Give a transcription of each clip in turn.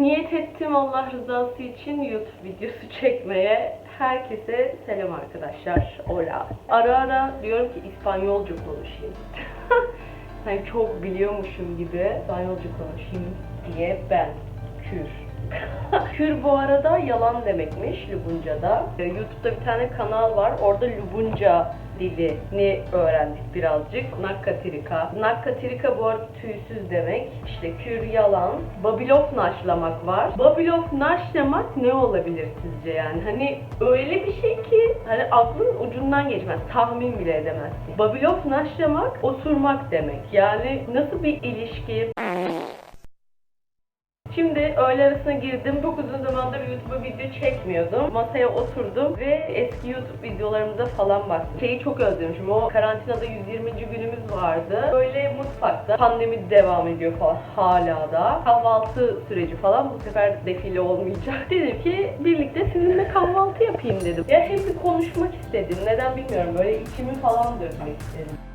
Niyet ettim Allah rızası için YouTube videosu çekmeye. Herkese selam arkadaşlar. Hola. Ara ara diyorum ki İspanyolca konuşayım. hani çok biliyormuşum gibi İspanyolca konuşayım diye ben. Kür. Kür bu arada yalan demekmiş Lubunca'da. Ee, YouTube'da bir tane kanal var. Orada Lubunca dilini öğrendik birazcık. Nakkatirika. Nakkatirika bu arada tüysüz demek. İşte kür yalan. Babilov naşlamak var. Babilov naşlamak ne olabilir sizce yani? Hani öyle bir şey ki hani aklın ucundan geçmez. Tahmin bile edemezsin. Babilov naşlamak osurmak demek. Yani nasıl bir ilişki? Şimdi öğle arasına girdim. Çok uzun zamandır YouTube'a video çekmiyordum. Masaya oturdum ve eski YouTube videolarımıza falan baktım. Şeyi çok özlemişim. O karantinada 120. günümüz vardı. Böyle mutfakta pandemi devam ediyor falan hala da. Kahvaltı süreci falan bu sefer defile olmayacak. Dedim ki birlikte sizinle kahvaltı yapayım dedim. Ya hem bir konuşmak istedim. Neden bilmiyorum. Böyle içimi falan dökmek istedim.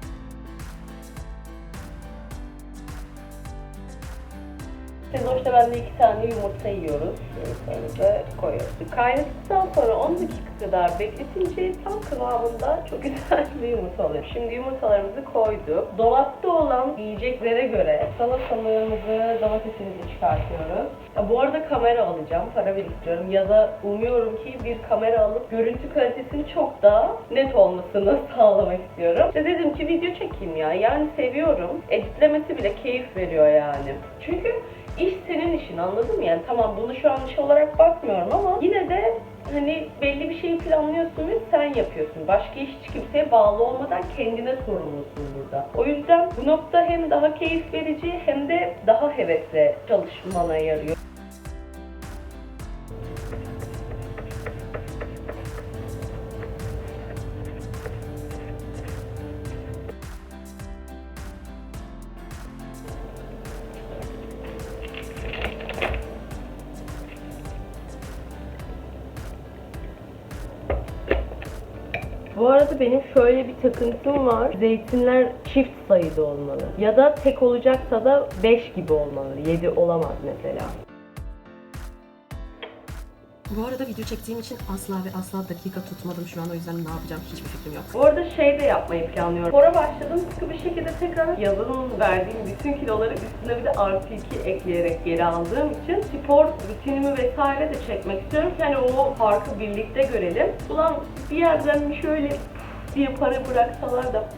Sezoş'ta ben de iki tane yumurta yiyoruz. Sonra da koyuyoruz. Kaynatıktan sonra 10 dakika kadar bekletince tam kıvamında çok güzel bir yumurta oluyor. Şimdi yumurtalarımızı koyduk. Dolapta olan yiyeceklere göre salatalığımızı, domatesimizi çıkartıyoruz. Ya bu arada kamera alacağım, para biriktiriyorum. Ya da umuyorum ki bir kamera alıp görüntü kalitesini çok daha net olmasını sağlamak istiyorum. İşte dedim ki video çekeyim ya. Yani seviyorum. Editlemesi bile keyif veriyor yani. Çünkü İş senin işin anladın mı? Yani tamam bunu şu an iş olarak bakmıyorum ama yine de hani belli bir şeyi planlıyorsun ve sen yapıyorsun. Başka iş hiç kimseye bağlı olmadan kendine sorumlusun burada. O yüzden bu nokta hem daha keyif verici hem de daha hevesle çalışmana yarıyor. Arada benim şöyle bir takıntım var. Zeytinler çift sayıda olmalı. Ya da tek olacaksa da 5 gibi olmalı. 7 olamaz mesela. Bu arada video çektiğim için asla ve asla dakika tutmadım şu an o yüzden ne yapacağım hiçbir fikrim yok. Bu arada şey de yapmayı planlıyorum. Spora başladım sıkı bir şekilde tekrar yazın verdiğim bütün kiloları üstüne bir de artı 2 ekleyerek geri aldığım için spor rutinimi vesaire de çekmek istiyorum ki hani o farkı birlikte görelim. Ulan bir yerden bir şöyle diye para bıraksalar da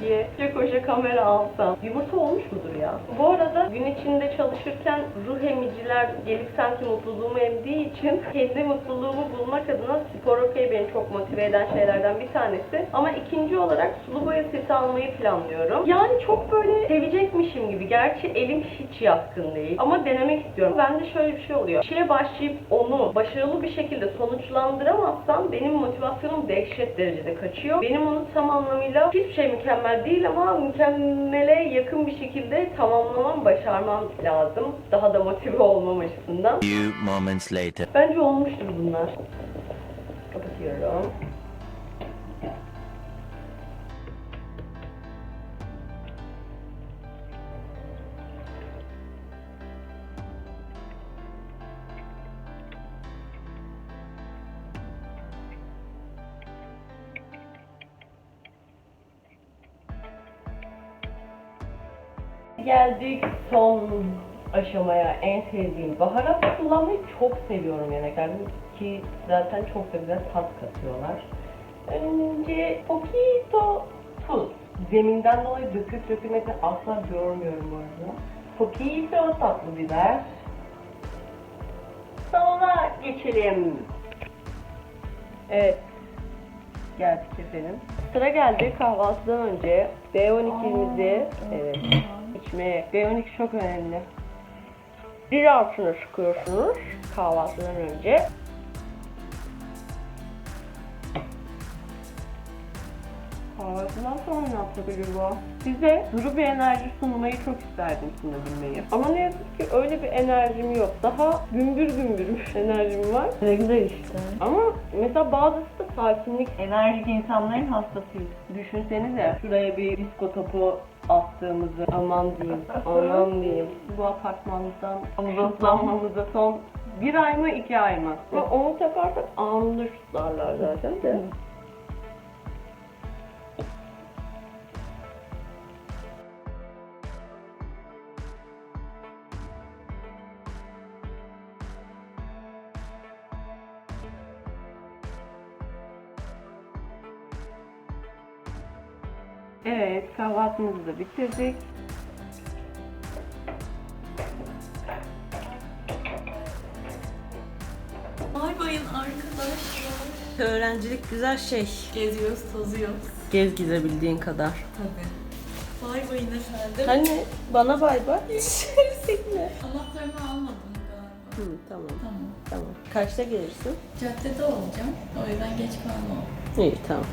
diye koşa koşa kamera alsam. Yumurta olmuş mudur ya? Bu arada gün içinde çalışırken ruh emiciler gelip sanki mutluluğumu emdiği için kendi mutluluğumu bulmak adına spor okey beni çok motive eden şeylerden bir tanesi. Ama ikinci olarak sulu boya seti almayı planlıyorum. Yani çok böyle sevecekmişim gibi. Gerçi elim hiç yatkın değil. Ama denemek istiyorum. Bende şöyle bir şey oluyor. Şeye başlayıp onu başarılı bir şekilde sonuçlandıramazsam benim motivasyonum dehşet derecede kaçıyor. Benim onu tam anlamıyla hiçbir şey mükemmel değil ama mükemmele yakın bir şekilde tamamlamam, başarmam lazım. Daha da motive olmam açısından. Few moments later. Bence olmuştur bunlar. Kapatıyorum. Geldik son aşamaya en sevdiğim baharat kullanmayı çok seviyorum yemeklerde ki zaten çok da güzel tat katıyorlar. Önce poquito tuz. Zeminden dolayı döküp dökülmekten asla görmüyorum bu arada. Poquito tatlı biber. Sonra geçelim. Evet. Geldik efendim. Sıra geldi kahvaltıdan önce B12'mizi evet, içmeye. B12 çok önemli. Bir altına sıkıyorsunuz kahvaltıdan önce. Kahvaltıdan sonra ne yapacak acaba? Size duru bir enerji sunmayı çok isterdim sunabilmeyi. Ama ne yazık ki öyle bir enerjim yok. Daha gümbür gümbür bir enerjim var. Ne güzel işte. Ama mesela bazısı da sakinlik, enerjik insanların hastasıyız. Düşünsenize şuraya bir disko topu attığımızı aman diyeyim, aman diyeyim. Bu apartmandan uzaklanmamıza son bir ay mı iki ay mı? Ve onu takarsak anında şutlarlar zaten de. Evet, kahvaltımızı da bitirdik. Bay bayın arkadaşlar. Öğrencilik güzel şey. Geziyoruz, tozuyoruz. Gez gizebildiğin kadar. Tabii. Bay bayın efendim. Hani bana bay bay. Anahtarımı almadım galiba. Hı, tamam Tamam. tamam. Kaçta gelirsin? Caddede olacağım. O yüzden geç kalmam. İyi tamam.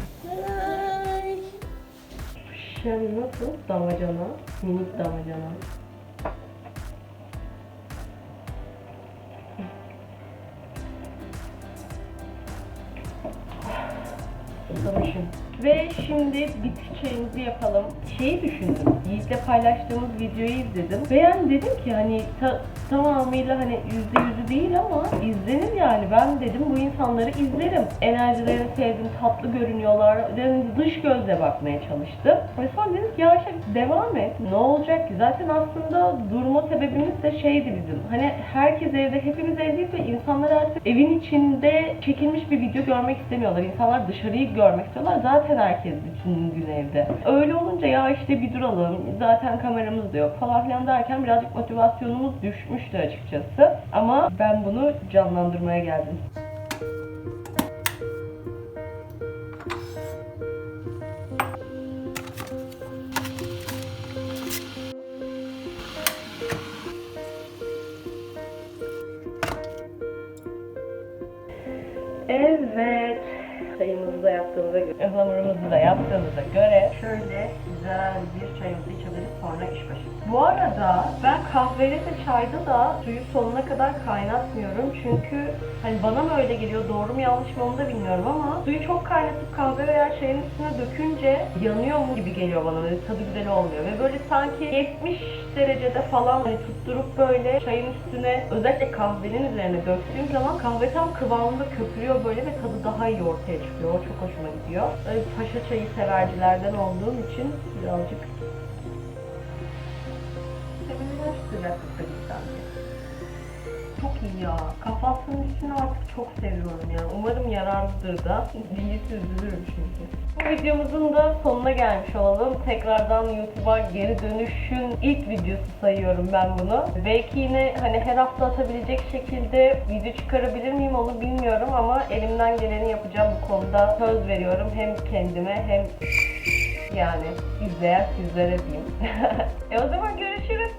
Şimdi nasıl? Damacana, minik Susamışım. Ve şimdi bitki çayımızı yapalım. Şeyi düşündüm. Yiğit'le paylaştığımız videoyu izledim. Yani dedim ki hani ta- tamamıyla hani yüzde yüzü değil ama izlenir yani. Ben dedim bu insanları izlerim. Enerjilerini sevdim, tatlı görünüyorlar. Dedim dış gözle bakmaya çalıştım. Ve sonra dedim ki ya işte devam et. Ne olacak ki? Zaten aslında durma sebebimiz de şeydi bizim. Hani herkes evde, hepimiz evdeyiz ve insanlar artık evin içinde çekilmiş bir video görmek istemiyorlar. İnsanlar dışarıyı görmek istiyorlar. Zaten herkes bütün gün evde. Öyle olunca ya işte bir duralım. Zaten kameramız da yok falan filan derken birazcık motivasyonumuz düşmüştü açıkçası. Ama ben bunu canlandırmaya geldim. Da yaptığımıza göre şöyle güzel bir çayımızı içebiliriz sonra iş başı. Bu arada ben kahvede de çayda da suyu sonuna kadar kaynatmıyorum çünkü hani bana mı öyle geliyor doğru mu yanlış mı onu da bilmiyorum ama suyu çok kaynatıp kahve veya çayın üstüne dökünce yanıyor mu gibi geliyor bana böyle tadı güzel olmuyor ve böyle sanki 70 derecede falan hani tutturup böyle çayın üstüne özellikle kahvenin üzerine döktüğüm zaman kahve tam kıvamında köpürüyor böyle ve tadı daha iyi ortaya çıkıyor. O çok hoşuma gidiyor. Böyle paşa çayı severcilerden olduğum için birazcık Bir tane. Çok iyi ya. Kahvaltının üstünü artık çok seviyorum ya. Umarım yararlıdır da. Değilse üzülürüm çünkü. Bu videomuzun da sonuna gelmiş olalım. Tekrardan YouTube'a geri dönüşün ilk videosu sayıyorum ben bunu. Belki yine hani her hafta atabilecek şekilde video çıkarabilir miyim onu bilmiyorum ama elimden geleni yapacağım bu konuda. Söz veriyorum hem kendime hem yani izleyen sizlere diyeyim. e o zaman görüşürüz.